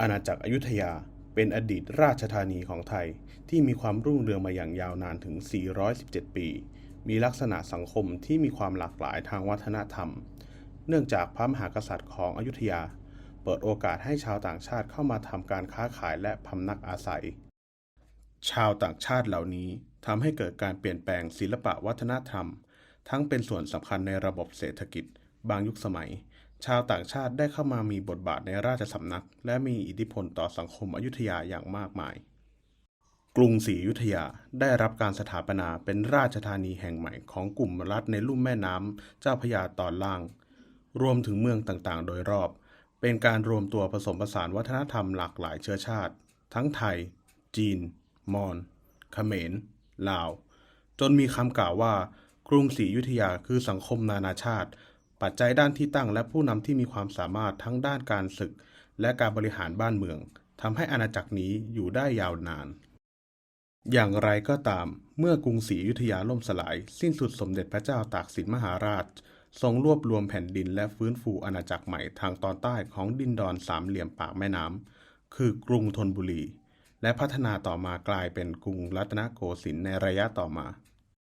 อาณาจักรอยุธยาเป็นอดีตราชธานีของไทยที่มีความรุ่งเรืองมาอย่างยาวนานถึง 417 ปี มีลักษณะสังคมที่มีความหลากหลายทางวัฒนธรรม เนื่องจากพระมหากษัตริย์ของอยุธยา เปิดโอกาสให้ชาวต่างชาติเข้ามาทำการค้าขายและพำนักอาศัย ชาวต่างชาติเหล่านี้ทำให้เกิดการเปลี่ยนแปลงศิลปะวัฒนธรรม ทั้งเป็นส่วนสำคัญในระบบเศรษฐกิจ บางยุคสมัย ชาวต่างชาติได้เข้ามามีบทบาทในราชสำนัก และมีอิทธิพลต่อสังคมอยุธยาอย่างมากมาย กรุงศรีอยุธยาได้รับการสถาปนาเป็นราชธานีแห่งใหม่ของกลุ่มรัฐในลุ่มแม่น้ำเจ้าพยาตอนล่าง รวมถึงเมืองต่างๆ โดยรอบ เป็นการรวมตัวผสมผสานวัฒนธรรมหลากหลายเชื้อชาติ ทั้งไทย จีน มอญเขมร ลาว จนมีคำกล่าวว่า กรุงศรีอยุธยาคือสังคมนานาชาติ ปัจจัยด้านที่ตั้งและผู้นำที่มีความสามารถทั้งด้านการศึก และการบริหารบ้านเมืองทำให้อาณาจักรนี้อยู่ได้ยาวนาน อย่างไรก็ตาม เมื่อกรุงศรีอยุธยาล่มสลาย สิ้นสุดสมเด็จพระเจ้าตากสินมหาราช ทรงรวบรวมแผ่นดินและฟื้นฟูอาณาจักรใหม่ทางตอนใต้ของดินดอนสามเหลี่ยมปากแม่น้ำคือกรุงธนบุรี และพัฒนาต่อมากลายเป็นกรุงรัตนโกสินทร์ในระยะต่อมา